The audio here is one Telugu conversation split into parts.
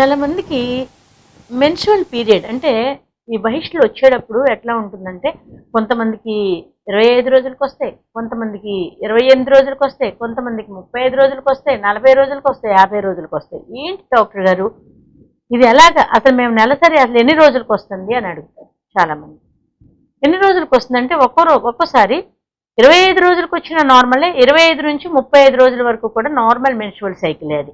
చాలా మందికి పీరియడ్ అంటే ఈ బహిష్లు వచ్చేటప్పుడు ఎట్లా ఉంటుందంటే కొంతమందికి ఇరవై ఐదు రోజులకు వస్తాయి కొంతమందికి ఇరవై ఎనిమిది రోజులకు వస్తాయి కొంతమందికి ముప్పై ఐదు రోజులకు వస్తాయి నలభై రోజులకు వస్తాయి యాభై రోజులకు వస్తాయి. ఏంటి డాక్టర్ గారు? ఇది ఎలాగ? అసలు మేము నెలసరి అసలు ఎన్ని రోజులకు వస్తుంది అని అడుగుతారు చాలామంది. ఎన్ని రోజులకు వస్తుందంటే ఒక్కో రో- ఒక్కోసారి ఇరవై ఐదు రోజులకు వచ్చిన నార్మలే ఇరవై ఐదు నుంచి ముప్పై ఐదు రోజుల వరకు కూడా నార్మల్ మెన్షువల్ సైకిల్ అది.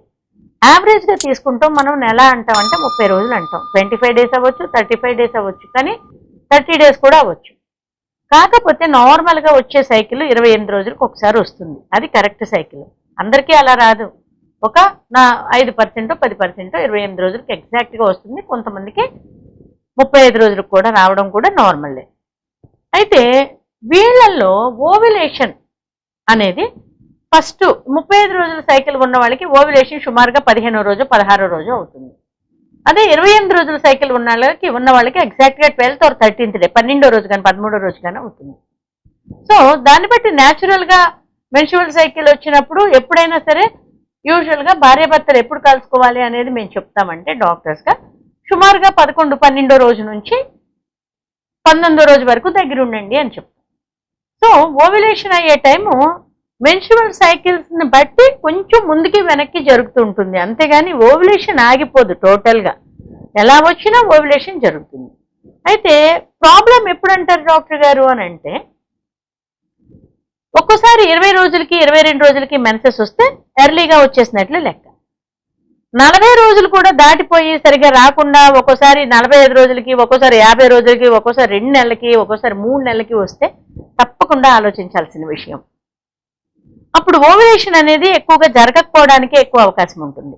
యావరేజ్గా తీసుకుంటాం మనం నెల అంటాం అంటే ముప్పై రోజులు అంటాం. ట్వంటీ ఫైవ్ డేస్ అవ్వచ్చు థర్టీ ఫైవ్ డేస్ అవ్వచ్చు కానీ థర్టీ డేస్ కూడా అవ్వచ్చు. కాకపోతే నార్మల్గా వచ్చే సైకిల్ ఇరవై ఎనిమిది రోజులకు ఒకసారి వస్తుంది. అది కరెక్ట్ సైకిల్ అందరికీ అలా రాదు. ఒక నా ఐదు పర్సెంటో పది పర్సెంటో ఇరవై ఎనిమిది రోజులకి ఎగ్జాక్ట్గా వస్తుంది. కొంతమందికి ముప్పై ఐదు రోజులకు కూడా రావడం కూడా నార్మలే అయితే వీళ్ళల్లో ఓవిలేషన్ అనేది ఫస్ట్ ముప్పై ఐదు రోజుల సైకిల్ ఉన్న వాళ్ళకి ఓవిలేషన్ సుమారుగా పదిహేనో రోజు పదహారో రోజు అవుతుంది. అదే ఇరవై ఎనిమిది రోజుల సైకిల్ ఉన్న వాళ్ళకి ఉన్న వాళ్ళకి ఎగ్జాక్ట్గా ట్వెల్త్ ఆర్ థర్టీన్త్ డే పన్నెండో రోజు కానీ పదమూడో రోజు కానీ అవుతుంది. సో దాన్ని బట్టి న్యాచురల్గా సైకిల్ వచ్చినప్పుడు ఎప్పుడైనా సరే యూజువల్గా భార్యాభర్తలు ఎప్పుడు కలుసుకోవాలి అనేది మేము చెప్తామంటే డాక్టర్స్గా సుమారుగా పదకొండు పన్నెండో రోజు నుంచి పంతొమ్మిదో రోజు వరకు దగ్గర ఉండండి అని చెప్తాం. సో ఓవిలేషన్ అయ్యే టైము మెన్సువల్ సైకిల్స్ని బట్టి కొంచెం ముందుకి వెనక్కి జరుగుతూ ఉంటుంది. అంతేగాని ఓవిలేషన్ ఆగిపోదు టోటల్గా ఎలా వచ్చినా ఓవిలేషన్ జరుగుతుంది. అయితే ప్రాబ్లం ఎప్పుడు అంటారు డాక్టర్ గారు అని అంటే ఒక్కోసారి ఇరవై రోజులకి ఇరవై రెండు రోజులకి మెన్సెస్ వస్తే ఎర్లీగా వచ్చేసినట్లు లెక్క. నలభై రోజులు కూడా దాటిపోయి సరిగా రాకుండా ఒక్కోసారి నలభై ఐదు రోజులకి ఒక్కోసారి యాభై రోజులకి ఒక్కోసారి రెండు నెలలకి ఒక్కోసారి మూడు నెలలకి వస్తే తప్పకుండా ఆలోచించాల్సిన విషయం. అప్పుడు ఓవిలేషన్ అనేది ఎక్కువగా జరగకపోవడానికి ఎక్కువ అవకాశం ఉంటుంది.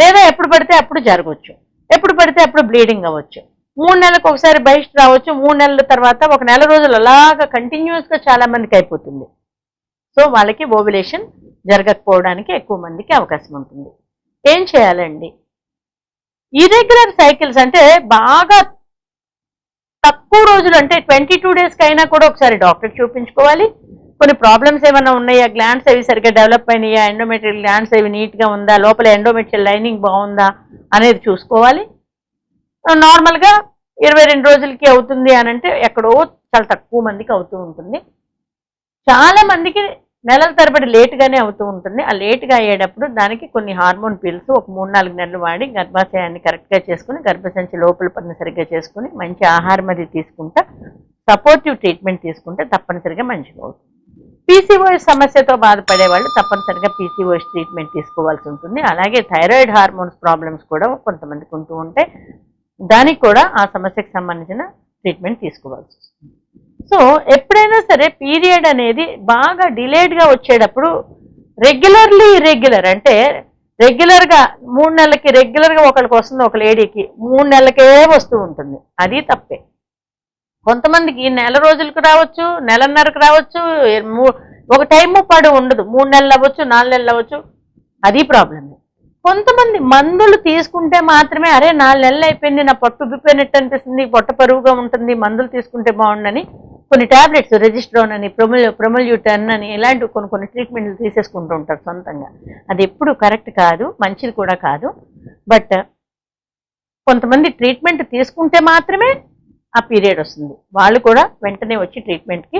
లేదా ఎప్పుడు పడితే అప్పుడు జరగవచ్చు. ఎప్పుడు పడితే అప్పుడు బ్లీడింగ్ అవ్వచ్చు. మూడు నెలలకు ఒకసారి బహిష్ట రావచ్చు. మూడు నెలల తర్వాత ఒక నెల రోజులు అలాగా కంటిన్యూస్గా చాలా మందికి అయిపోతుంది. సో వాళ్ళకి ఓవిలేషన్ జరగకపోవడానికి ఎక్కువ మందికి అవకాశం ఉంటుంది. ఏం చేయాలండి? ఇర్రెగ్యులర్ సైకిల్స్ అంటే బాగా తక్కువ రోజులు అంటే ట్వంటీ టూ డేస్కి అయినా కూడా ఒకసారి డాక్టర్ చూపించుకోవాలి. కొన్ని ప్రాబ్లమ్స్ ఏమైనా ఉన్నాయా? గ్లాండ్స్ అవి సరిగ్గా డెవలప్ అయినాయా? ఎండోమెట్రియల్ గ్లాండ్స్ అవి నీట్గా ఉందా? లోపల ఎండోమెట్రియల్ లైనింగ్ బాగుందా? అనేది చూసుకోవాలి. నార్మల్గా ఇరవై రెండు రోజులకి అవుతుంది అని అంటే ఎక్కడో చాలా తక్కువ మందికి అవుతూ ఉంటుంది. చాలా మందికి నెలల తరబడి లేటుగానే అవుతూ ఉంటుంది. ఆ లేటుగా అయ్యేటప్పుడు దానికి కొన్ని హార్మోన్ పిల్స్ ఒక మూడు నాలుగు నెలలు వాడి గర్భాశయాన్ని కరెక్ట్గా చేసుకుని గర్భసంచి లోపల పని సరిగ్గా చేసుకుని మంచి ఆహారం అది తీసుకుంటా సపోర్టివ్ ట్రీట్మెంట్ తీసుకుంటే తప్పనిసరిగా మంచిగా అవుతుంది. పీసీఓఎస్ సమస్యతో బాధపడే వాళ్ళు తప్పనిసరిగా పీసీఓఎస్ ట్రీట్మెంట్ తీసుకోవాల్సి ఉంటుంది. అలాగే థైరాయిడ్ హార్మోన్స్ ప్రాబ్లమ్స్ కూడా కొంతమందికి ఉంటూ ఉంటాయి దానికి కూడా ఆ సమస్యకు సంబంధించిన ట్రీట్మెంట్ తీసుకోవాల్సి వస్తుంది. సో ఎప్పుడైనా సరే పీరియడ్ అనేది బాగా డిలేడ్గా వచ్చేటప్పుడు రెగ్యులర్లీ ఇర్రెగ్యులర్ అంటే రెగ్యులర్గా మూడు నెలలకి రెగ్యులర్గా ఒకరికి వస్తుంది ఒక లేడీకి మూడు నెలలకే వస్తూ ఉంటుంది. అది తప్పే. కొంతమందికి నెల రోజులకు రావచ్చు నెలన్నరకు రావచ్చు మూ- ఒక టైము పడు ఉండదు. మూడు నెలలు అవ్వచ్చు నాలుగు నెలలు అవ్వచ్చు. అది ప్రాబ్లమ్ కొంతమంది మందులు తీసుకుంటే మాత్రమే అరే నాలుగు నెలలు అయిపోయింది నా పొట్టు ఉబ్బిపోయినట్టు అనిపిస్తుంది పొట్ట పరువుగా ఉంటుంది మందులు తీసుకుంటే బాగుండని కొన్ని టాబ్లెట్స్ రెజిస్ట్రోన్ అని ప్రొమల్ ప్రొమల్యూటన్ అని ఇలాంటి కొన్ని కొన్ని ట్రీట్మెంట్లు తీసేసుకుంటూ ఉంటారు సొంతంగా. అది ఎప్పుడు కరెక్ట్ కాదు మంచిది కూడా కాదు. బట్ కొంతమంది ట్రీట్మెంట్ తీసుకుంటే మాత్రమే ఆ పీరియడ్ వస్తుంది. వాళ్ళు కూడా వెంటనే వచ్చి ట్రీట్మెంట్కి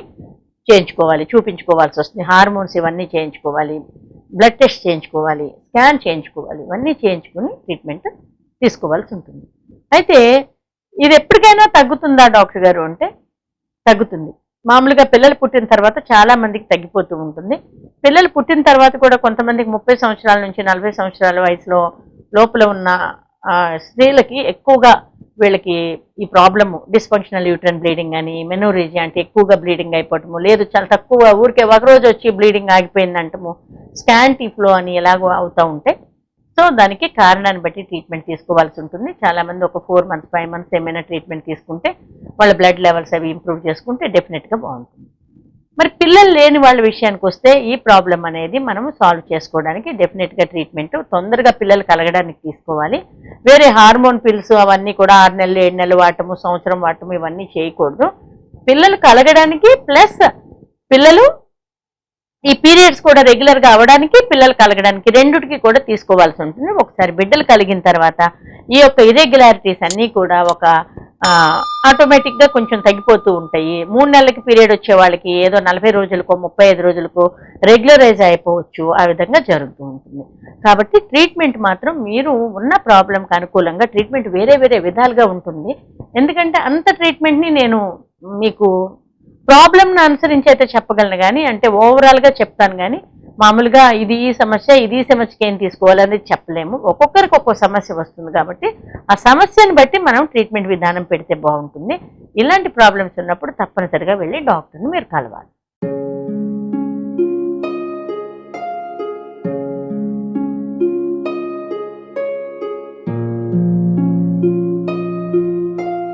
చేయించుకోవాలి చూపించుకోవాల్సి వస్తుంది. హార్మోన్స్ ఇవన్నీ చేయించుకోవాలి బ్లడ్ టెస్ట్ చేయించుకోవాలి స్కాన్ చేయించుకోవాలి ఇవన్నీ చేయించుకుని ట్రీట్మెంట్ తీసుకోవాల్సి ఉంటుంది. అయితే ఇది ఎప్పటికైనా తగ్గుతుందా డాక్టర్ గారు అంటే? తగ్గుతుంది. మామూలుగా పిల్లలు పుట్టిన తర్వాత చాలా మందికి తగ్గిపోతూ ఉంటుంది. పిల్లలు పుట్టిన తర్వాత కూడా కొంతమందికి ముప్పై సంవత్సరాల నుంచి నలభై సంవత్సరాల వయసులో లోపల ఉన్న స్త్రీలకి ఎక్కువగా వీళ్ళకి ఈ ప్రాబ్లము డిస్ఫంక్షనల్ యూట్రన్ బ్లీడింగ్ అని మెనోరేజీ అంటే ఎక్కువగా బ్లీడింగ్ అయిపోవటము లేదు చాలా తక్కువ ఊరికే ఒక రోజు వచ్చి బ్లీడింగ్ ఆగిపోయింది అంటము స్కాంటీ ఫ్లో అని ఎలాగో అవుతూ ఉంటే సో దానికి కారణాన్ని బట్టి ట్రీట్మెంట్ తీసుకోవాల్సి ఉంటుంది. చాలామంది ఒక ఫోర్ మంత్స్ ఫైవ్ మంత్స్ ఏమైనా ట్రీట్మెంట్ తీసుకుంటే వాళ్ళ బ్లడ్ లెవెల్స్ అవి ఇంప్రూవ్ చేసుకుంటే డెఫినెట్గా బాగుంటుంది. మరి పిల్లలు లేని వాళ్ళ విషయానికి వస్తే ఈ ప్రాబ్లం అనేది మనం సాల్వ్ చేసుకోవడానికి డెఫినెట్గా ట్రీట్మెంట్ తొందరగా పిల్లలు కలగడానికి తీసుకోవాలి. వేరే హార్మోన్ పిల్స్ అవన్నీ కూడా ఆరు నెలలు ఏడు నెలలు వాడటము సంవత్సరం వాడటము ఇవన్నీ చేయకూడదు. పిల్లలు కలగడానికి ప్లస్ పిల్లలు ఈ పీరియడ్స్ కూడా రెగ్యులర్గా అవడానికి పిల్లలు కలగడానికి రెండుటికి కూడా తీసుకోవాల్సి ఉంటుంది. ఒకసారి బిడ్డలు కలిగిన తర్వాత ఈ యొక్క ఇరెగ్యులారిటీస్ అన్నీ కూడా ఒక ఆటోమేటిక్గా కొంచెం తగ్గిపోతూ ఉంటాయి. మూడు నెలలకి పీరియడ్ వచ్చే వాళ్ళకి ఏదో నలభై రోజులకో ముప్పై ఐదు రోజులకో రెగ్యులరైజ్ అయిపోవచ్చు. ఆ విధంగా జరుగుతూ ఉంటుంది. కాబట్టి ట్రీట్మెంట్ మాత్రం మీరు ఉన్న ప్రాబ్లంకి అనుకూలంగా ట్రీట్మెంట్ వేరే వేరే విధాలుగా ఉంటుంది. ఎందుకంటే అంత ట్రీట్మెంట్ని నేను మీకు ప్రాబ్లంను అనుసరించి అయితే చెప్పగలను కానీ అంటే ఓవరాల్గా చెప్తాను కానీ మామూలుగా ఇది ఈ సమస్య ఇది ఈ సమస్యకి ఏం తీసుకోవాలనేది చెప్పలేము. ఒక్కొక్కరికి ఒక్కో సమస్య వస్తుంది కాబట్టి ఆ సమస్యను బట్టి మనం ట్రీట్మెంట్ విధానం పెడితే బాగుంటుంది. ఇలాంటి ప్రాబ్లమ్స్ ఉన్నప్పుడు తప్పనిసరిగా వెళ్ళి డాక్టర్ని మీరు కలవాలి.